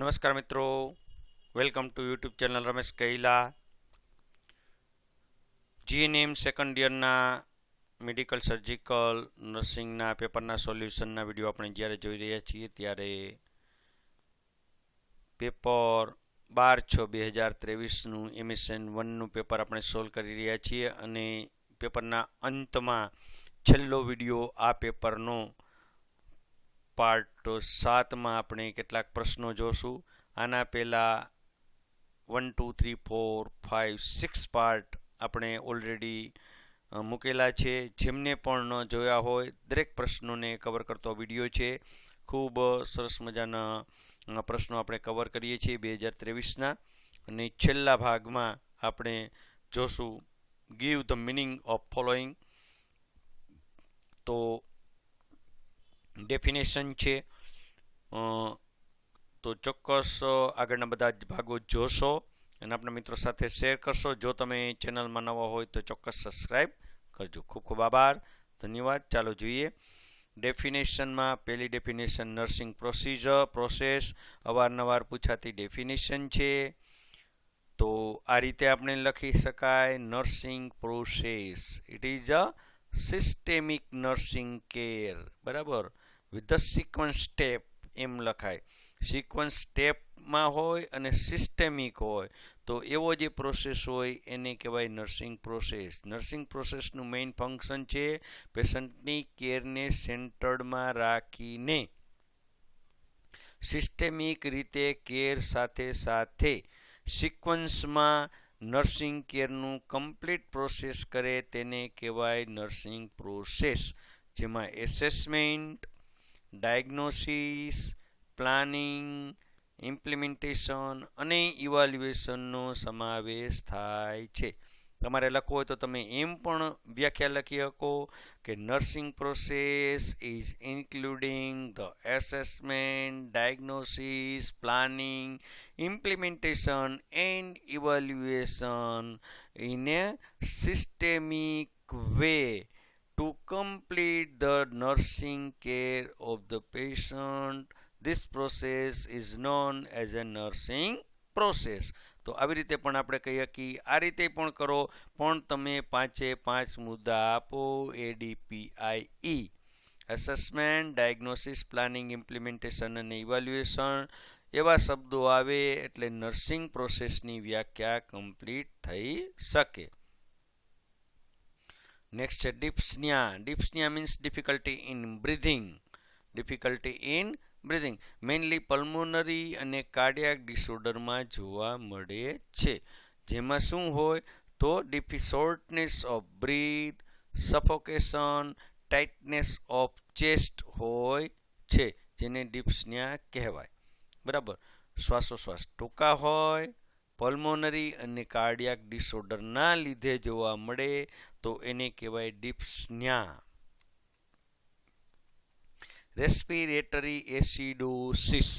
નમસ્કાર મિત્રો. Welcome to YouTube channel Ramesh Kaila. GNM second યરના medical surgical નર્સિંગના પેપરના સોલ્યુશનના વીડિયો આપણે જ્યારે જોઈ રહ્યા છીએ ત્યારે પેપર બાર છ બે હજાર ત્રેવીસનું એમએસએન વનનું પેપર આપણે સોલ્વ કરી રહ્યા છીએ અને પેપરના અંતમાં છેલ્લો વીડિયો આ પેપરનો પાર્ટ સાતમાં આપણે કેટલાક પ્રશ્નો જોશું. આના પહેલાં one two three four five six part આપણે ઓલરેડી મૂકેલા છે. જેમને પણ ન જોયા હોય, દરેક પ્રશ્નોને કવર કરતો વીડિયો છે. ખૂબ સરસ મજાના પ્રશ્નો આપણે કવર કરીએ છીએ બે હજાર ત્રેવીસના. અને છેલ્લા ભાગમાં આપણે જોશું give the meaning of following તો ડેફિનેશન છે. તો ચોક્કસ આગળના બધા જ ભાગો જોશો અને આપણા મિત્રો સાથે શેર કરશો. જો તમે ચેનલમાં નવા હોય તો ચોક્કસ સબસ્ક્રાઈબ કરજો. ખૂબ ખૂબ આભાર. ધન્યવાદ. ચાલો જોઈએ. ડેફિનેશનમાં પહેલી ડેફિનેશન નર્સિંગ પ્રોસિજર પ્રોસેસ અવારનવાર પૂછાતી ડેફિનેશન છે. તો આ રીતે આપણે લખી શકાય nursing process it is a systemic nursing care બરાબર? વિથ ધ સિક્વન્સ સ્ટેપ એમ લખાય. સિક્વન્સ સ્ટેપમાં હોય અને સિસ્ટેમિક હોય, તો એવો જે પ્રોસેસ હોય, એને કહેવાય નર્સિંગ પ્રોસેસ નર્સિંગ પ્રોસેસનું મેઇન ફંક્શન છે પેશન્ટની કેરને સેન્ટર્ડમાં રાખીને. સિસ્ટેમિક રીતે કેર સાથે સાથે સિક્વન્સમાં નર્સિંગ કેરનું કમ્પ્લીટ પ્રોસેસ કરે, તેને કહેવાય નર્સિંગ પ્રોસેસ જેમાં એસેસમેન્ટ ડાયગ્નોસિસ પ્લાનિંગ ઇમ્પ્લિમેન્ટેશન અને ઇવાલ્યુએશનનો સમાવેશ થાય છે. તમારે લખવું હોય તો તમે એમ પણ વ્યાખ્યા લખી શકો કે nursing process is including the assessment diagnosis planning implementation and evaluation in a systemic way to complete the nursing care of the patient. This process is known as a nursing process. તો આવી રીતે પણ આપણે કહીએ કે આ રીતે પણ કરો, પણ તમે પાંચે પાંચ મુદ્દા આપો ADPI assessment diagnosis planning implementation અને ઇવાલ્યુએશન એવા શબ્દો આવે એટલે નર્સિંગ પ્રોસેસની વ્યાખ્યા કમ્પ્લીટ થઈ શકે નેક્સ્ટ છે dyspnoea dyspnoea means difficulty in breathing difficulty in breathing mainly pulmonary અને કાર્ડિયાક ડિસઓર્ડરમાં જોવા મળે છે. જેમાં શું હોય તો ડિફી shortness of breath suffocation tightness of chest હોય છે, જેને ડિપ્સનિયા કહેવાય. બરાબર? શ્વાસોશ્વાસ ટૂંકા હોય પલ્મોનરી અને કાર્ડિયાક ડિસઓર્ડરના લીધે જોવા મળે તો એને કહેવાય ડિપ્સન્યા રેસ્પિરેટરી એસિડોસિસ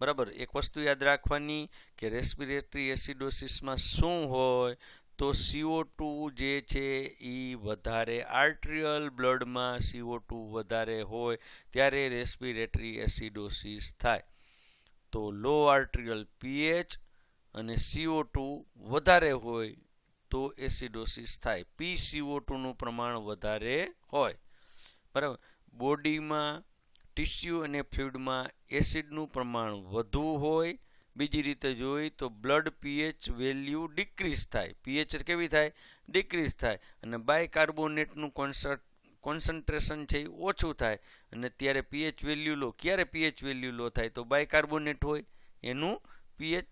બરાબર? એક વસ્તુ યાદ રાખવાની કે રેસ્પિરેટરી એસિડોસિસમાં શું હોય તો સીઓ ટુ જે છે એ વધારે આર્ટ્રિયલ બ્લડમાં સીઓ ટુ વધારે હોય ત્યારે રેસ્પિરેટરી એસિડોસિસ થાય. તો લો આર્ટ્રિયલ પીએચ અને સીઓ ટુ વધારે હોય તો એસિડોસિસ થાય. પી સીઓ ટુનું પ્રમાણ વધારે હોય. બરાબર? બોડીમાં ટિશ્યુ અને ફ્લુઇડમાં એસિડનું પ્રમાણ વધુ હોય, બીજી રીતે જોઈએ તો બ્લડ પીએચ વેલ્યુ ડિક્રીઝ થાય. પીએચ કેવી થાય? ડિક્રીઝ થાય. અને બાયકાર્બોનેટનું કોન્સર્ટ કોન્સન્ટ્રેશન છે એ ઓછું થાય. અને ત્યારે પીએચ વેલ્યુ લો. ક્યારે પીએચ વેલ્યુ લો થાય? તો બાયકાર્બોનેટ હોય. એનું પીએચ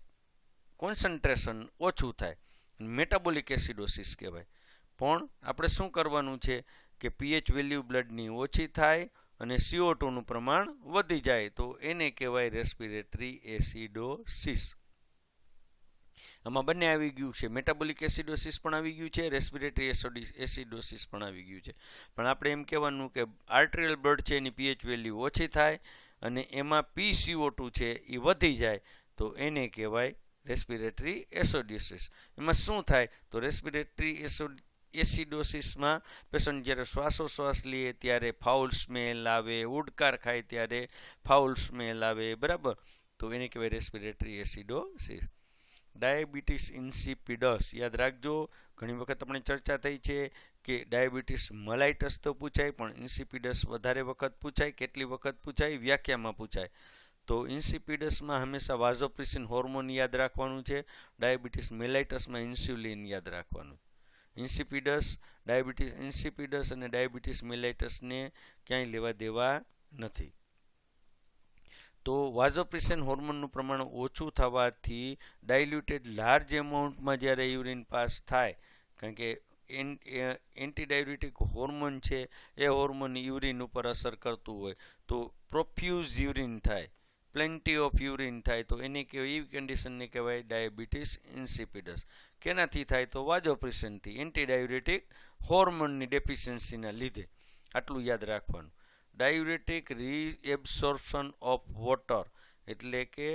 કોન્સન્ટ્રેશન ઓછું થાય. મેટાબોલિક એસિડોસિસ કહેવાય. પણ આપણે શું કરવાનું છે કે પીએચ વેલ્યુ બ્લડની ઓછી થાય અને સીઓ ટુનું પ્રમાણ વધી જાય, તો એને કહેવાય રેસ્પિરેટરી એસિડોસિસ. આમાં બંને આવી ગયું છે. મેટાબોલિક એસિડોસિસ પણ આવી ગયું છે, રેસ્પિરેટરી એસિડોસિસ પણ આવી ગયું છે. પણ આપણે એમ કહેવાનું કે આર્ટ્રિયલ બ્લડ છે એની પીએચ વેલ્યુ ઓછી થાય અને એમાં પી સીઓ ટુ છે એ વધી જાય, તો એને કહેવાય રેસ્પિરેટરી એસોડિયોસિસ એમાં શું થાય? તો રેસ્પિરેટરી એસો એસિડોસિસમાં પેશન્ટ જ્યારે શ્વાસોશ્વાસ લે ત્યારે ફાઉલ સ્મેલ આવે, ઉડકાર ખાય ત્યારે ફાઉલ સ્મેલ આવે, બરાબર? તો એને કહેવાય રેસ્પિરેટરી એસિડોસિસ ડાયાબિટીસ ઇન્સિપિડસ યાદ રાખજો, ઘણી વખત આપણે ચર્ચા થઈ છે કે ડાયાબિટીસ મલાઇટસ તો પૂછાય, પણ ઇન્સિપિડસ વધારે વખત પૂછાય, કેટલી વખત પૂછાય? વ્યાખ્યામાં પૂછાય. તો ઇન્સિપિડસમાં હંમેશા વાઝોપ્રિસિન હોર્મોન યાદ રાખવાનું છે, ડાયાબિટીસ મેલાઇટસમાં ઇન્સ્યુલિન યાદ રાખવાનું. ઇન્સિપિડસ, ડાયાબિટીસ ઇન્સિપિડસ અને ડાયાબિટીસ મેલાઇટસને ક્યાંય લેવા દેવા નથી. તો વાઝોપ્રિસિન હોર્મોનનું પ્રમાણ ઓછું થવાથી ડાયલ્યુટેડ લાર્જ એમાઉન્ટમાં જ્યારે યુરિન પાસ થાય, કારણ કે એન્ટીડાયબિટિક હોર્મોન છે, એ હોર્મોન યુરિન ઉપર અસર કરતું હોય, તો પ્રોફ્યુઝ યુરિન થાય. પ્લેન્ટી ઓફ યુરિન થાય તો એને કહેવાય એવી કન્ડિશનને કહેવાય? ડાયાબિટીસ ઇન્સિપિડસ કેનાથી થાય તો? વાજોપ્રિશનથી એન્ટીડાયુરેટિક હોર્મોનની ડેફિશિયન્સીના લીધે. આટલું યાદ રાખવાનું. ડાયુરેટિક રીએબ્સોર્પ્શન ઓફ વોટર એટલે કે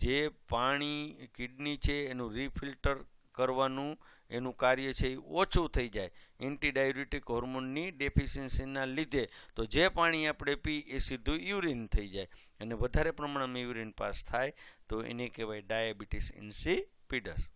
જે પાણી કિડની છે, એનું રીફિલ્ટર કરવાનું એનું કાર્ય છે એ ઓછું થઈ જાય. એન્ટીડાયુરિટિક હોર્મોનની ડેફિશિયન્સીના લીધે તો જે પાણી આપણે પી એ સીધું યુરિન થઈ જાય અને વધારે પ્રમાણમાં યુરિન પાસ થાય તો એને કહેવાય ડાયાબિટીસ ઇન્સીપિડસ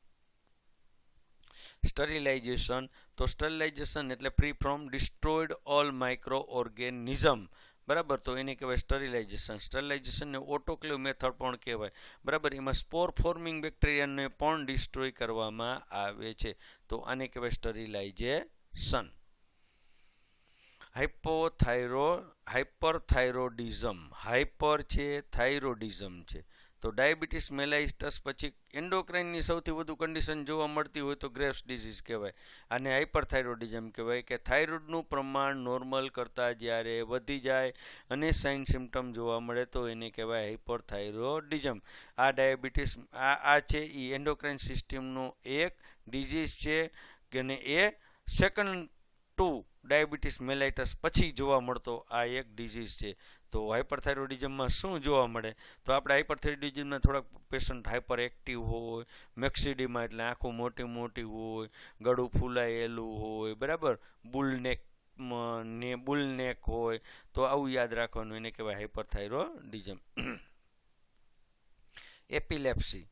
સ્ટરીલાઇઝેશન તો સ્ટરીલાઇઝેશન એટલે free from destroyed all micro organism બરાબર? તો એને કહેવાય સ્ટરીલાઇઝેશન. સ્ટરીલાઇઝેશનને ઓટોક્લેવ મેથડ પણ કહેવાય. બરાબર? એમાં સ્પોર ફોર્મિંગ બેક્ટેરિયાને પણ ડિસ્ટ્રોય કરવામાં આવે છે. તો આને કહેવાય સ્ટરીલાઇઝેશન. હાઇપોથાઇરો હાઇપરથાઇરોડિઝમ હાઇપર છે થાઇરોડિઝમ છે. તો ડાયાબિટીસ મેલાઇસ્ટસ પછી એન્ડોક્રાઇનની સૌથી વધુ કન્ડિશન જોવા મળતી હોય તો ગ્રેપ્સ ડિઝીઝ કહેવાય. આને હાઇપરથાઇરોડિઝમ કહેવાય કે થાઇરોઇડનું પ્રમાણ નોર્મલ કરતાં જ્યારે વધી જાય અને સાઇન સિમ્ટમ જોવા મળે તો એને કહેવાય હાઇપરથાઇરોડિઝમ આ ડાયાબિટીસ, આ આ છે એ એન્ડોક્રાઇન સિસ્ટમનો એક ડિઝીઝ છે અને એ સેકન્ડ ટુ ડાયાબિટીસ, મેલાઇટસ પછી જોવા મળતો આ એક ડિઝીઝ છે. તો હાઇપરથાઇરોડિઝમમાં શું જોવા મળે? તો આપણે હાઇપરથાઇરોડિઝમમાં થોડાક પેશન્ટ હાઇપર એક્ટિવ હોય મેક્સિડીમાં એટલે આંખો મોટી મોટી હોય, ગળું ફૂલાયેલું હોય, બરાબર? બુલનેક ને બુલનેક હોય, તો આવું યાદ રાખવાનું એને કહેવાય હાઇપરથાઇરોડિઝમ એપિલેપ્સી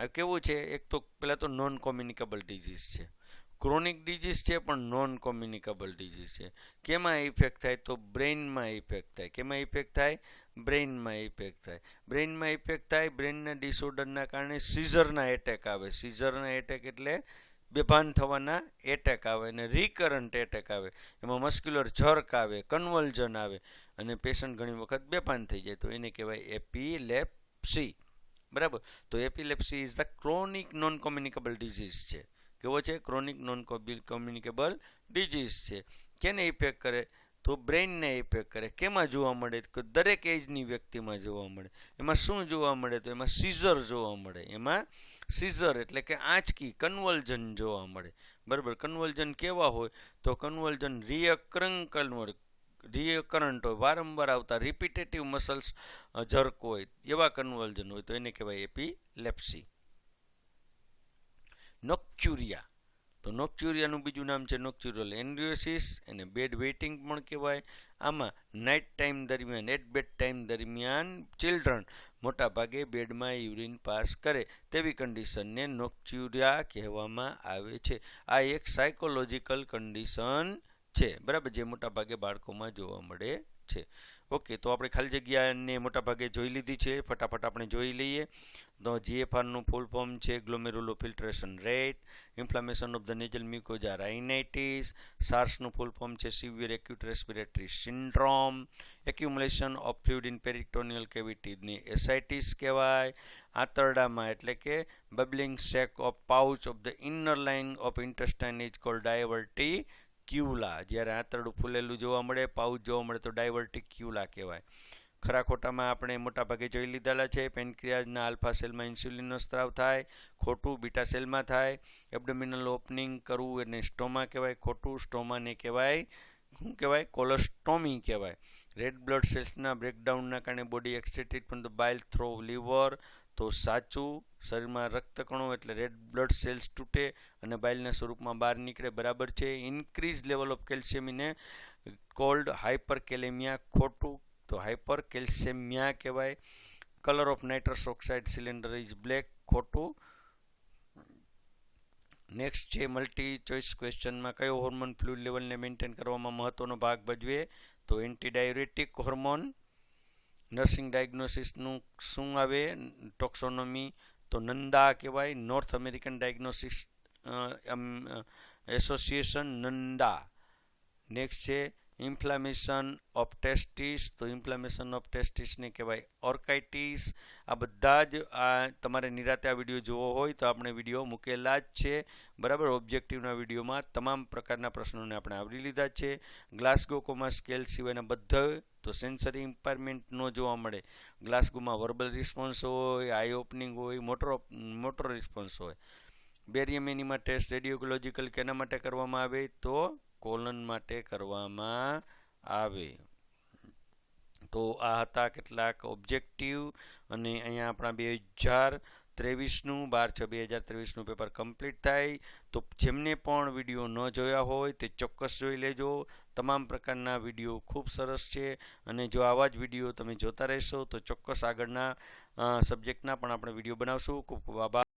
કેવું છે? એક તો પહેલાં તો નોન કોમ્યુનિકેબલ ડિઝીઝ છે. ક્રોનિક ડિઝીઝ છે, પણ નોન કોમ્યુનિકેબલ ડિઝીઝ છે. કેમાં ઇફેક્ટ થાય તો બ્રેઇનમાં ઇફેક્ટ થાય. કેમાં ઇફેક્ટ થાય? બ્રેઇનમાં ઇફેક્ટ થાય. બ્રેઇનમાં ઇફેક્ટ થાય, બ્રેઇનના ડિસઓર્ડરના કારણે સીઝરના એટેક આવે. સીઝરના એટેક એટલે બેભાન થવાના એટેક આવે અને રિકરન્ટ એટેક આવે. એમાં મસ્ક્યુલર જર્ક આવે, કન્વલ્જન આવે અને પેશન્ટ ઘણી વખત બેભાન થઈ જાય. તો એને કહેવાય એપિલેપ્સી. બરાબર? તો epilepsy is the chronic non communicable disease છે. કેવો છે? ક્રોનિક નોન કોમ્યુનિકેબલ ડિઝીઝ છે. કેને ઇફેક્ટ કરે? તો બ્રેઇનને ઇફેક્ટ કરે. કેમાં જોવા મળે? કે દરેક એજની વ્યક્તિમાં જોવા મળે. એમાં શું જોવા મળે? તો એમાં સીઝર જોવા મળે. એમાં સીઝર એટલે કે આંચકી કન્વલ્જન જોવા મળે. બરાબર? કન્વલ્જન કેવા હોય? તો કન્વલ્જન રિયકરંગ કન્વર્ટ રિયકરન્ટ હોય. વારંવાર આવતા રિપીટેટિવ મસલ્સ જર્ક હોય. એવા કન્વલ્જન હોય. તો એને કહેવાય એપીલેપ્સી. નોક્ચ્યુરિયા. તો નોક્ચ્યુરિયાનું બીજું નામ છે નોક્ચ્યુરલ એન્ડ્રિયોસિસ, એને બેડ વેઇટિંગ પણ કહેવાય. આમાં નાઇટ ટાઈમ દરમિયાન, એટ બેડ ટાઈમ દરમિયાન ચિલ્ડ્રન મોટાભાગે બેડમાં યુરિન પાસ કરે તેવી કન્ડિશનને નોક્ચ્યુરિયા કહેવામાં આવે છે. આ એક સાયકોલોજીકલ કન્ડિશન છે, બરાબર, જે મોટાભાગે બાળકોમાં જોવા મળે છે. ઓકે, તો આપણે ખાલી જગ્યાને મોટાભાગે જોઈ લીધી છે. ફટાફટ આપણે જોઈ લઈએ. તો જીએફઆરનું ફૂલ ફોર્મ છે glomerular filtration rate, inflammation of the nasal mucosa rhinitis સાર્સનું full form છે severe acute respiratory syndrome, accumulation of fluid in peritoneal કેવિટીની ascites કહેવાય, આંતરડામાં એટલે કે bubbling sac of pouch of the inner line of intestine is called diverticula, જ્યારે આંતરડું ફૂલેલું જોવા મળે, pouch જોવા મળે, તો ડાયવર્ટિક્યુલા કહેવાય. ખરા ખોટામાં આપણે મોટાભાગે જોઈ લીધેલા છે, પેનક્રિયાઝના આલ્ફા સેલમાં ઇન્સ્યુલિનનો સ્ત્રાવ થાય, ખોટું બીટા સેલમાં થાય, એબડોમિનલ ઓપનિંગ કરવું એને સ્ટોમા કહેવાય, ખોટું સ્ટોમાને કહેવાય, શું કહેવાય? કોલોસ્ટોમી કહેવાય. રેડ બ્લડ સેલ્સના બ્રેકડાઉનના કારણે body excreted from the bile through liver તો સાચું શરીરમાં રક્તકણો એટલે રેડ બ્લડ સેલ્સ તૂટે અને બાઇલના સ્વરૂપમાં બહાર નીકળે. બરાબર છે? ઇન્ક્રીઝ લેવલ ઓફ કેલ્શિયમને કોલ્ડ હાઇપર કેલેમિયા ખોટું તો હાઇપર કેલ્શિયમિયા કહેવાય. Colour of nitrous oxide cylinder is black ખોટું. નેક્સ્ટ છે મલ્ટી ચોઇસ ક્વેશ્ચનમાં કયો હોર્મોન ફ્લુઇડ લેવલને મેન્ટેન કરવામાં મહત્વનો ભાગ ભજવે? તો એન્ટીડાયુરેટિક હોર્મોન નર્સિંગ ડાયગ્નોસિસનું શું આવે? ટોક્સોનોમી તો નંદા કહેવાય, North American diagnosis association NANDA. Next છે ઇન્ફ્લામેશન ઓફ ટેસ્ટિસ તો ઇન્ફ્લામેશન ઓફ ટેસ્ટિસને કહેવાય ઓર્કાઇટિસ આ બધા જ, આ તમારે નિરાતે આ વીડિયો જોવો હોય તો આપણે વીડિયો મૂકેલા જ છે. બરાબર? ઓબ્જેક્ટિવના વિડીયોમાં તમામ પ્રકારના પ્રશ્નોને આપણે આવરી લીધા છે. ગ્લાસગો સ્કેલ સિવાયના બધા તો સેન્સરી ઇમ્પાયરમેન્ટ ન જોવા મળે. ગ્લાસગોમાં વર્બલ રિસ્પોન્સ હોય આઈ ઓપનિંગ હોય મોટર મોટર રિસ્પોન્સ હોય. બેરિયમ એનિમા ટેસ્ટ રેડિયોલોજીકલ કેના માટે કરવામાં આવે તો કોલન માટે કરવામાં આવે. તો આ હતા કેટલાક ઓબ્જેક્ટિવ અને અહીંયા આપણા બે હજાર ત્રેવીસનું, બાર છ, બે હજાર ત્રેવીસનું પેપર કમ્પ્લીટ થાય. તો જેમને પણ વીડિયો ન જોયા હોય તે ચોક્કસ જોઈ લેજો. તમામ પ્રકારના વીડિયો ખૂબ સરસ છે અને જો આવા જ વીડિયો તમે જોતા રહેશો તો ચોક્કસ આગળના સબ્જેક્ટના પણ આપણે વીડિયો બનાવશું. ખૂબ ખૂબ આભાર.